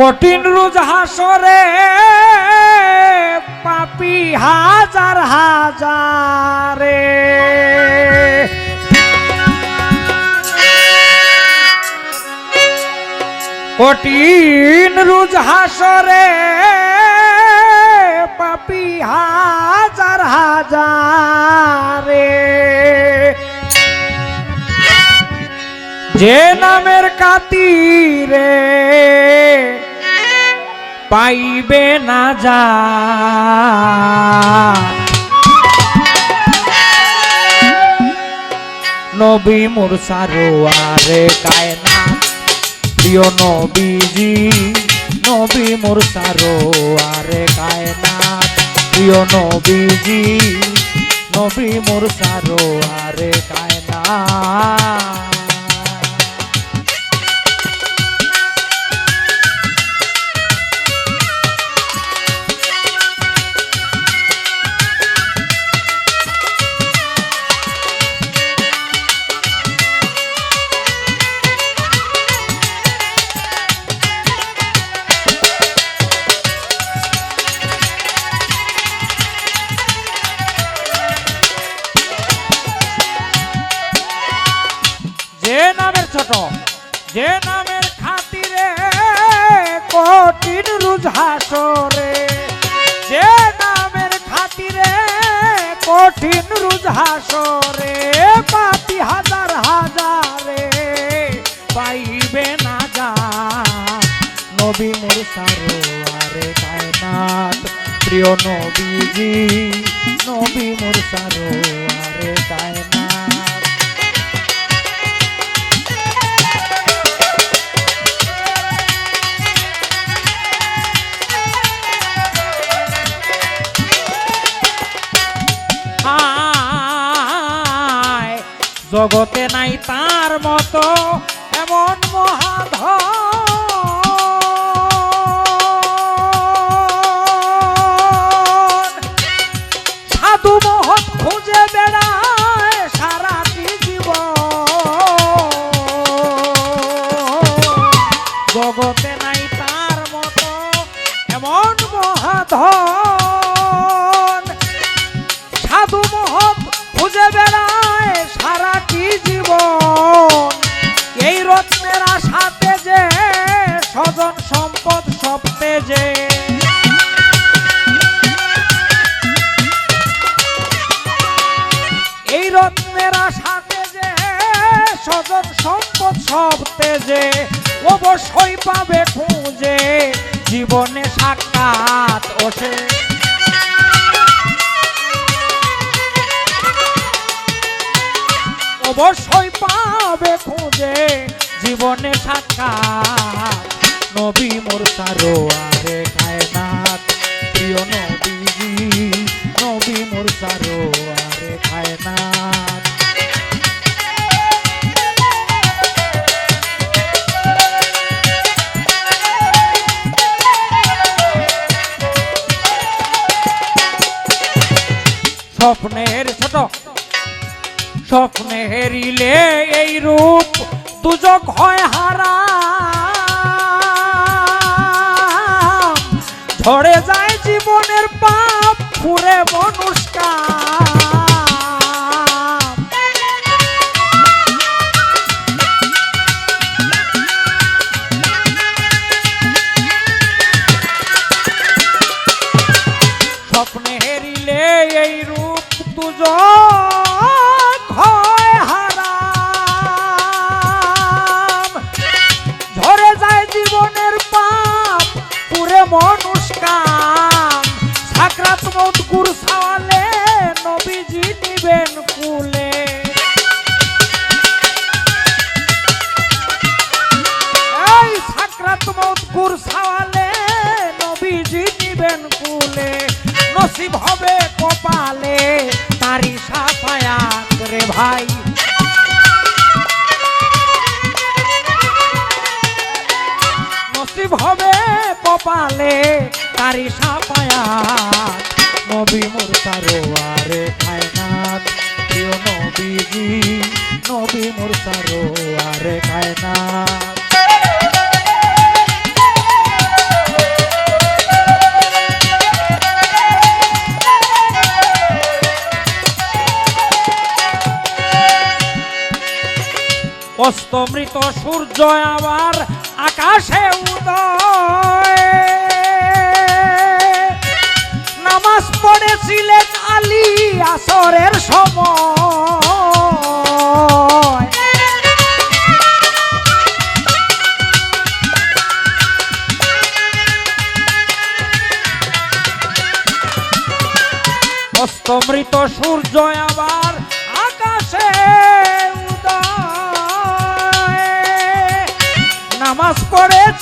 কঠিন রোজ হাসরে, পাপি হাজার হাজারে। কঠিন রোজ হাসরে, পাপি হাজার হাজারে। যে নামের কাতিরে পাইবে না যা। নবী মুরসারো আরে কায়না। প্রিয় নবীজি, নবী মুরসারো আরে কায়না। প্রিয় নবীজি, নবী মুরসারো আরে কায়না। কঠিন রুজ হাসরে যে নামের খাতিরে কঠিন রুজ হাসরে পাপি হাজার হাজারে, পাইবে না যা। নবী মুরসারো আরে কায়নাত, প্রিয় নবীজি, নবী মুরসারো আরে কায়নাত। জগতে নাই তার মতো, এমন মহাধ সাধু মহৎ খুঁজে জীবন জগতে নাই তার মতো, এমন মহাধন। সপ্তে যে অবশ্যই পাবে খুঁজে, জীবনে সাক্ষাৎ ওঠে। অবশ্যই পাবে খুঁজে, জীবনে সাক্ষাৎ। নবী মুরসারো আরে কায়নাত, প্রিয় নবীজি, নবী মুরসারো আরে কায়নাত। স্বপ্নে হেরিলে এই রূপ দুজক হয় হারা। ঝরে যায় জীবনের পাপ ফুরে মনুষ্কার ভাই। নসিব হবে কপালে তারি সাপায়া নবী মুরসারো আরে খায়নাত প্রিয় নবীজি, নবী মুরসারো আরে খায়নাত অস্তমৃত সূর্য আবার আকাশে উদয়। নামাজ পড়েছিলেন আলী আসরের সময়। অস্তমৃত সূর্য আবার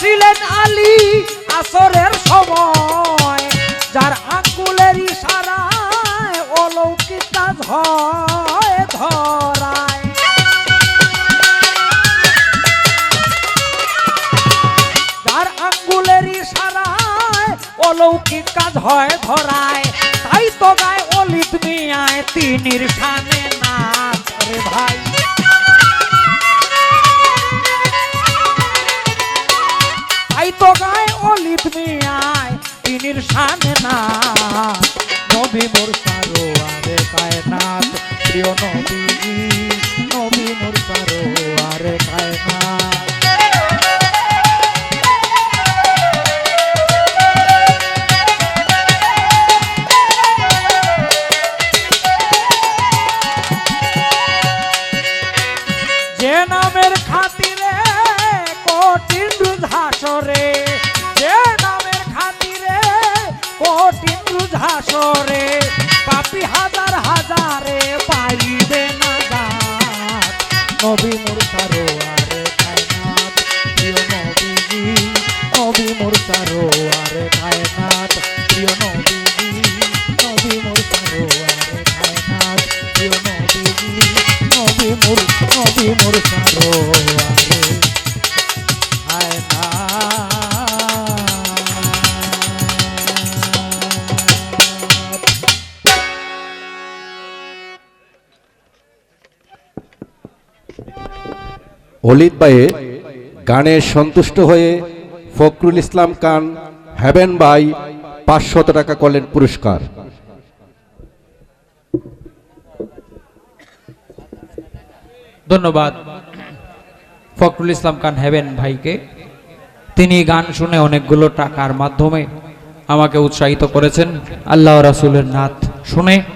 পড়েছিলেন আলী আসরের সময়, যার আঙ্গুলের ইশারায় অলৌকিক হয় ধরায়। যার আঙ্গুলের ইশারায় অলৌকিক হয় ধরায়, তাই তো গায় অলিত মিয়ায় তিনির সানে নবী নবী মোর সারো আরে কায়নাত যে নামের খাতিরে কঠিন রুঝাসরে যে নামের খাতিরে হাজার হাজারে না নবী মুরসারো আরে কায়নাত, প্রিয় নবীজি নবী মুরসারো আরে কায়নাত, প্রিয় নবীজি নবী মুরসারো আরে কায়নাত, প্রিয় নবীজি নবী মুর নবী মুরসারো আরে অলিদ ভাইয়ে গানে সন্তুষ্ট হয়ে ফখরুল ইসলাম খান হ্যাভেন ভাই পাঁচশত টাকা করলেন পুরস্কার। ধন্যবাদ। ফখরুল ইসলাম খান হেবেন ভাইকে তিনি গান শুনে অনেকগুলো টাকার মাধ্যমে আমাকে উৎসাহিত করেছেন। আল্লাহ রাসুলের নাথ শুনে